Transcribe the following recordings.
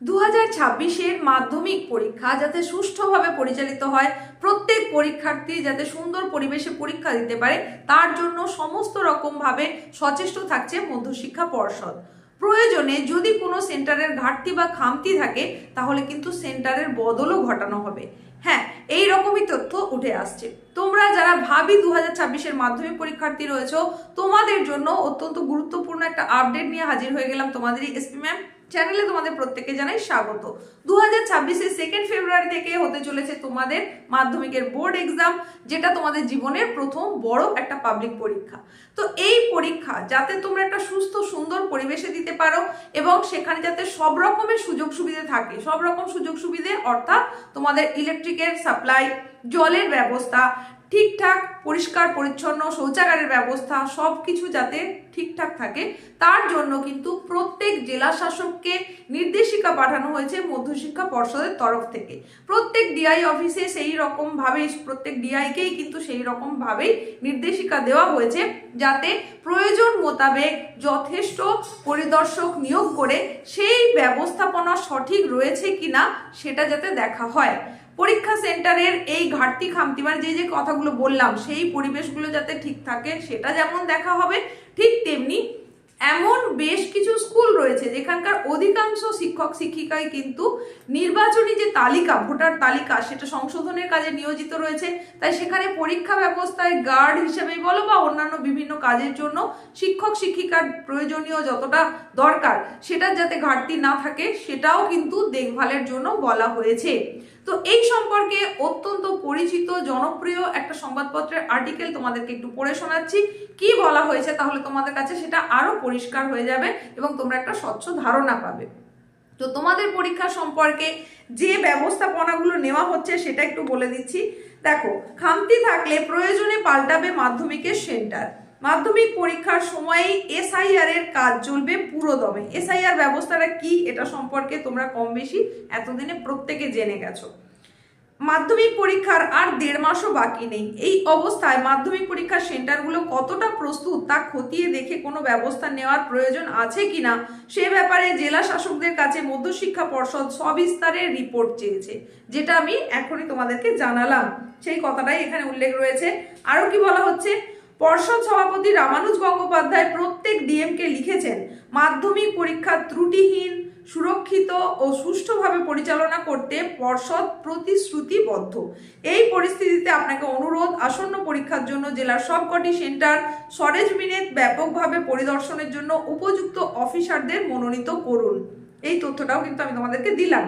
দু হাজার ছাব্বিশের মাধ্যমিক পরীক্ষা যাতে সুষ্ঠুভাবে পরিচালিত হয়, প্রত্যেক পরীক্ষার্থী যাতে সুন্দর পরিবেশে পরীক্ষা দিতে পারে, তার জন্য সমস্ত রকমভাবে সচেষ্ট থাকছে মধ্যশিক্ষা পর্ষদ। প্রয়োজনে যদি কোনো সেন্টারের ঘাটতি বা খামতি থাকে, তাহলে কিন্তু সেন্টারের বদলও ঘটানো হবে। হ্যাঁ এই রকমই তথ্য উঠে আসছে। তোমরা যারা ভাবি দু হাজার ছাব্বিশের মাধ্যমিক পরীক্ষার্থী রয়েছে, তোমাদের জন্য অত্যন্ত গুরুত্বপূর্ণ একটা আপডেট নিয়ে হাজির হয়ে গেলাম তোমাদের এসপি ম্যাম। চ্যানেলে তোমাদের প্রত্যেকে জানাই স্বাগত। দু হাজার সেকেন্ড ফেব্রুয়ারি থেকে হতে চলেছে তোমাদের মাধ্যমিকের বোর্ড এক্সাম যেটা তোমাদের জীবনের প্রথম বড় একটা পাবলিক পরীক্ষা। তো এই পরীক্ষা যাতে তোমরা একটা সুস্থ, সুন্দর পরিবেশে দিতে পারো এবং সেখানে যাতে সব রকমের সুযোগ সুবিধা থাকে, সব রকম সুযোগ সুবিধে অর্থাৎ তোমাদের ইলেকট্রিকের সাপ্লাই জলের ব্যবস্থা, ঠিকঠাক, পরিষ্কার, পরিচ্ছন্ন, শৌচাগারের ব্যবস্থা সব কিছু যাতে ঠিকঠাক থাকে, তার জন্য কিন্তু প্রত্যেক জেলা শাসককে নির্দেশিকা পাঠানো হয়েছে মধ্যশিক্ষা পর্ষদের তরফ থেকে। প্রত্যেক ডিআই অফিসে সেই রকম ভাবে, প্রত্যেক ডিআইকেই কিন্তু সেই রকম ভাবেই নির্দেশিকা দেওয়া হয়েছে, যাতে প্রয়োজন মোতাবেক যথেষ্ট পরিদর্শক নিয়োগ করে সেই ব্যবস্থাপনা সঠিক রয়েছে কিনা সেটা যাতে দেখা হয়। পরীক্ষা সেন্টারের এই ঘাটতি খামতি মানে যে যে কথাগুলো বললাম, সেই পরিবেশগুলো যাতে ঠিক থাকে, সেটা যেমন দেখা হবে, ঠিক তেমনি এমন বেশ কিছু স্কুল রয়েছে, যেখানকার অধিকাংশ শিক্ষক শিক্ষিকাই কিন্তু নির্বাচনী যে তালিকা, ভোটার তালিকা, সেটা সংশোধনের কাজে নিয়োজিত রয়েছে। তাই সেখানে পরীক্ষা ব্যবস্থায় গার্ড হিসেবেই বলো বা অন্যান্য বিভিন্ন কাজের জন্য শিক্ষক শিক্ষিকার প্রয়োজনীয় যতটা দরকার, সেটার যাতে ঘাটতি না থাকে, সেটাও কিন্তু দেখভালের জন্য বলা হয়েছে। তো এই সম্পর্কে অত্যন্ত পরিচিত, জনপ্রিয় একটা সংবাদপত্রের আর্টিকেল তোমাদেরকে একটু পড়ে শোনাচ্ছি। কি বলা হয়েছে তাহলে তোমাদের কাছে সেটা আরও পরিষ্কার হয়ে যাবে এবং তোমরা একটা স্বচ্ছ ধারণা পাবে। তো তোমাদের পরীক্ষা সম্পর্কে যে ব্যবস্থাপনাগুলো নেওয়া হচ্ছে সেটা একটু বলে দিচ্ছি। দেখো, খামতি থাকলে প্রয়োজনে পাল্টাবে মাধ্যমিকের সেন্টার। মাধ্যমিক পরীক্ষার সময়েই এসআইআর এর কাজ চলবে পুরো দমে। এসআইআর ব্যবস্থাটা কি, এটা সম্পর্কে তোমরা কম বেশি এতদিনে প্রত্যেকে জেনে গেছো। মাধ্যমিক পরীক্ষার আর দেড় মাসও বাকি নেই। এই অবস্থায় মাধ্যমিক পরীক্ষার সেন্টারগুলো কতটা প্রস্তুত তা খতিয়ে দেখে কোনো ব্যবস্থা নেওয়ার প্রয়োজন আছে কিনা সে ব্যাপারে জেলা শাসকদের কাছে মধ্যশিক্ষা পর্ষদ সবিস্তারে রিপোর্ট চেয়েছে, যেটা আমি এখনই তোমাদেরকে জানালাম। সেই কথাটাই এখানে উল্লেখ রয়েছে। আরও কি বলা হচ্ছে? পর্ষদ সভাপতি রামানুজ গঙ্গোপাধ্যায় প্রত্যেক ডিএমকে লিখেছেন, মাধ্যমিক পরীক্ষা ত্রুটিহীন, সুরক্ষিত ও সুষ্ঠুভাবে পরিচালনা করতে পর্ষদ প্রতিশ্রুতিবদ্ধ। এই পরিস্থিতিতে আপনাকে অনুরোধ, আসন্ন পরীক্ষার জন্য জেলার সবকটি সেন্টার সরেজ সরেজমিনে ব্যাপকভাবে পরিদর্শনের জন্য উপযুক্ত অফিসারদের মনোনীত করুন। এই তথ্যটাও কিন্তু আমি তোমাদেরকে দিলাম।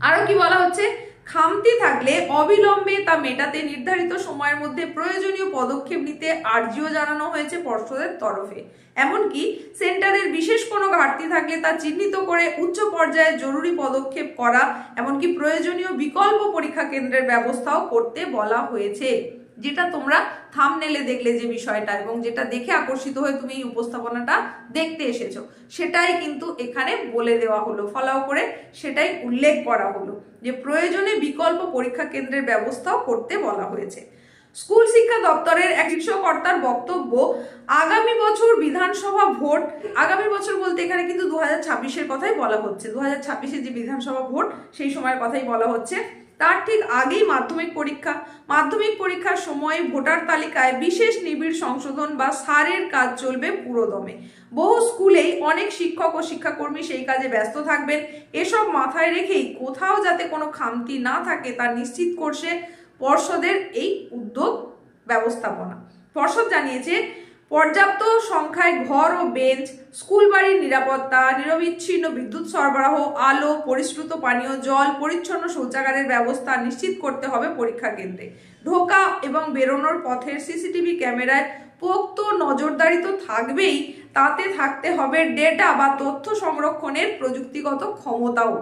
আরও কি বলা হচ্ছে? খামতি থাকলে অবিলম্বে তা মেটাতে নির্ধারিত সময়ের মধ্যে প্রয়োজনীয় পদক্ষেপ নিতে আর্জিও জানানো হয়েছে পর্ষদের তরফে। এমনকি সেন্টারের বিশেষ কোনো ঘাটতি থাকলে তা চিহ্নিত করে উচ্চ পর্যায়ে জরুরি পদক্ষেপ করা, এমনকি প্রয়োজনীয় বিকল্প পরীক্ষা কেন্দ্রের ব্যবস্থাও করতে বলা হয়েছে। যেটা তোমরা থামনেলে দেখলে যে বিষয়টা এবং যেটা দেখে আকর্ষিত হয়ে তুমি এই উপস্থাপনাটা দেখতে এসেছ, সেটাই কিন্তু এখানে বলে দেওয়া হলো ফলাও করে সেটাই উল্লেখ করা হলো যে প্রয়োজনে বিকল্প পরীক্ষা কেন্দ্রের ব্যবস্থাও করতে বলা হয়েছে। স্কুল শিক্ষা দপ্তরের এক শীর্ষকর্তার বক্তব্য, আগামী বছর বিধানসভা ভোট, আগামী বছর বলতে এখানে কিন্তু দু হাজার কথাই বলা হচ্ছে, দু হাজার যে বিধানসভা ভোট সেই সময়ের কথাই বলা হচ্ছে। তার ঠিক আগেই মাধ্যমিক পরীক্ষা। মাধ্যমিক পরীক্ষার সময় ভোটার তালিকায় বিশেষ নিবিড় সংশোধন বা সারের কাজ চলবে পুরোদমে। বহু স্কুলেই অনেক শিক্ষক ও শিক্ষাকর্মী সেই কাজে ব্যস্ত থাকবেন। এসব মাথায় রেখেই কোথাও যাতে কোনো খামতি না থাকে তা নিশ্চিত করছে পর্ষদের এই উদ্যোগ ব্যবস্থাপনা। পর্ষদ জানিয়েছে পর্যাপ্ত সংখ্যায় ঘর ও বেঞ্চ স্কুল বাড়ির নিরাপত্তা, নিরবিচ্ছিন্ন বিদ্যুৎ সরবরাহ, আলো, পরিশ্রুত পানীয়, জল, পরিচ্ছন্ন শৌচাগারের ব্যবস্থা নিশ্চিত করতে হবে পরীক্ষা কেন্দ্রে। ঢোকা এবং বেরোনোর পথের সিসিটিভি ক্যামেরায় পোক্ত নজরদারি তো থাকবেই, তাতে থাকতে হবে ডেটা বা তথ্য সংরক্ষণের প্রযুক্তিগত ক্ষমতাও।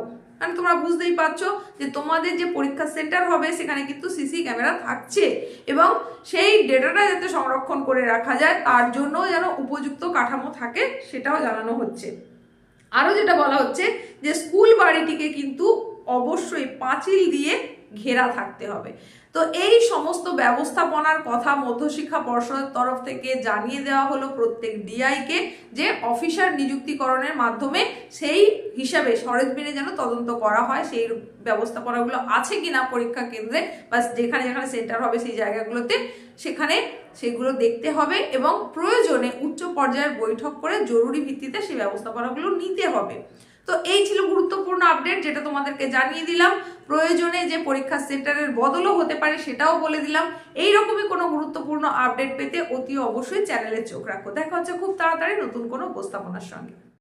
মানে তোমরা বুঝতেই পারছ যে তোমাদের যে পরীক্ষা সেন্টার হবে, সেখানে কিন্তু সিসি ক্যামেরা থাকছে এবং সেই ডেটাটা যাতে সংরক্ষণ করে রাখা যায়, তার জন্য যেন উপযুক্ত কাঠামো থাকে সেটাও জানানো হচ্ছে। আরও যেটা বলা হচ্ছে যে, স্কুল বাড়িটিকে কিন্তু অবশ্যই পাঁচিল দিয়ে ঘেরা থাকতে হবে। তো এই সমস্ত ব্যবস্থাপনার কথা মধ্যশিক্ষা পর্ষদের তরফ থেকে জানিয়ে দেওয়া হলো প্রত্যেক ডিআইকে যে অফিসার নিযুক্তিকরণের মাধ্যমে সেই হিসাবে সরেজমিনে যেন তদন্ত করা হয়, সেই ব্যবস্থাপনাগুলো আছে কিনা পরীক্ষা কেন্দ্রে বা যেখানে যেখানে সেন্টার হবে সেই জায়গাগুলোতে সেখানে সেগুলো দেখতে হবে এবং প্রয়োজনে উচ্চ পর্যায়ের বৈঠক করে জরুরি ভিত্তিতে সেই ব্যবস্থাপনাগুলো নিতে হবে। তো এই ছিল গুরুত্বপূর্ণ আপডেট যেটা তোমাদেরকে জানিয়ে দিলাম। প্রয়োজনে যে পরীক্ষা সেন্টারের বদলও হতে পারে সেটাও বলে দিলাম। এই রকমই কোনো গুরুত্বপূর্ণ আপডেট পেতে অতি অবশ্যই চ্যানেলে চোখ রাখো। দেখা হচ্ছে খুব তাড়াতাড়ি নতুন কোনো উপস্থাপনার সঙ্গে।